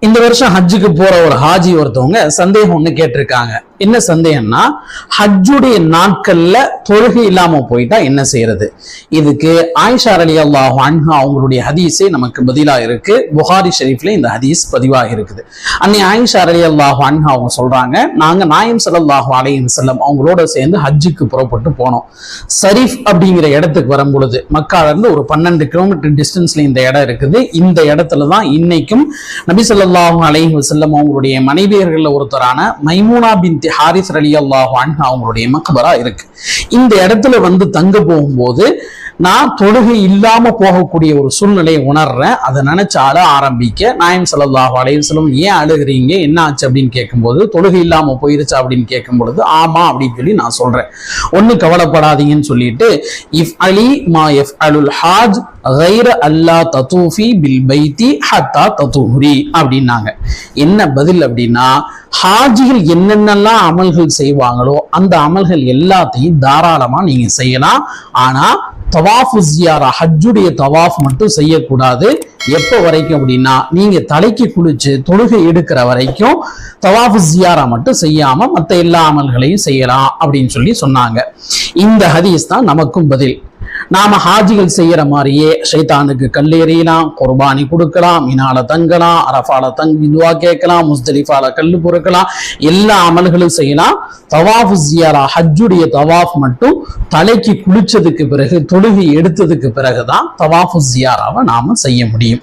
இந்த வருஷம் ஹஜ்ஜுக்கு போற ஒரு ஹாஜி ஒருத்தவங்க சந்தேகம் ஒன்று கேட்டிருக்காங்க. என்ன சந்தேகம்னா ஹஜ்ஜுடைய நாட்கள்ல தொழுகை இல்லாம போயிட்டா என்ன செய்யறது? இதுக்கு ஆயிஷா அலி அல்லாஹ் அன்ஹா அவங்களுடைய ஹதீஸே நமக்கு பதிலாக இருக்கு. புகாரி ஷெரீஃப்ல இந்த ஹதீஸ் பதிவாக இருக்குது. அன்னை ஆயிஷா அலி அல்லாஹ் அன்ஹா அவங்க சொல்றாங்க நாங்க நாயம் ஸல்லல்லாஹு அலைஹி செல்லம் அவங்களோட சேர்ந்து ஹஜ்ஜுக்கு புறப்பட்டு போனோம். சரீஃப் அப்படிங்கிற இடத்துக்கு வரும் பொழுது மக்கால இருந்து ஒரு பன்னெண்டு கிலோமீட்டர் டிஸ்டன்ஸ்ல இந்த இடம் இருக்குது. இந்த இடத்துல தான் இன்னைக்கும் நபி ஸல்லல்லாஹு அலைஹி வஸல்லம் அவங்களுடைய மனைவியர்கள் ஒருத்தரான மைமூனா பின் ஹாரிஸ் அலி அல்லாஹ் அன்ஹா அவங்களுடைய மக்பரா இருக்கு. இந்த இடத்துல வந்து தங்க போகும்போது நான் தொழுகை இல்லாம போகக்கூடிய ஒரு சூழ்நிலையை உணர்றேன். அதை நினைச்சு அழ ஆரம்பிக்க. நாயம் ஸல்லல்லாஹு அலைஹி வஸல்லம் ஏன் அழுகிறீங்க? என்ன ஆச்சு? அப்படின்னு கேட்கும்போது தொழுகை இல்லாம போயிருச்சா? அப்படின்னு கேட்கும் பொழுது ஆமா அப்படின்னு சொல்லி நான் சொல்றேன். ஒண்ணு கவலைப்படாதீங்கன்னு சொல்லிட்டு இஃப் அலி மா எஃப் அலுல் ஹாஜ் கைர அல்லா தத்தூஃபி பில் பைத்தி ஹத்தா தத்தூஹுரி அப்படின்னாங்க. என்ன பதில் அப்படின்னா ஹாஜிகள் என்னென்னலாம் அமல்கள் செய்வாங்களோ அந்த அமல்கள் எல்லாத்தையும் தாராளமா நீங்க செய்யலாம். ஆனா தவாஃபு ஜியாரா ஹஜ்ஜுடைய தவாஃப் மட்டும் செய்யக்கூடாது. எப்போ வரைக்கும் அப்படின்னா நீங்கள் தலைக்கு குளிச்சு தொழுகை எடுக்கிற வரைக்கும் தவாஃபு ஜியாரா மட்டும் செய்யாமல் மற்ற எல்லா அமல்களையும் செய்யலாம் அப்படின்னு சொல்லி சொன்னாங்க. இந்த ஹதீஸ் தான் நமக்கும் பதில். நாம ஹாஜிகள் செய்யற மாதிரியே ஷைத்தானுக்கு கல்லேறியலாம் குர்பானி கொடுக்கலாம் மினால தங்கலாம் அரஃபால தங்கி துவா கேட்கலாம் முஸ்தலிஃபால கல் பொறுக்கலாம் எல்லா அமல்களும் செய்யலாம். தவாஃப் ஜியாரா ஹஜ்ஜுடைய தவாஃப் மட்டும் தலைக்கு குளிச்சதுக்கு பிறகு தொழுகி எடுத்ததுக்கு பிறகுதான் தவாஃபு ஜியாராவை நாம செய்ய முடியும்.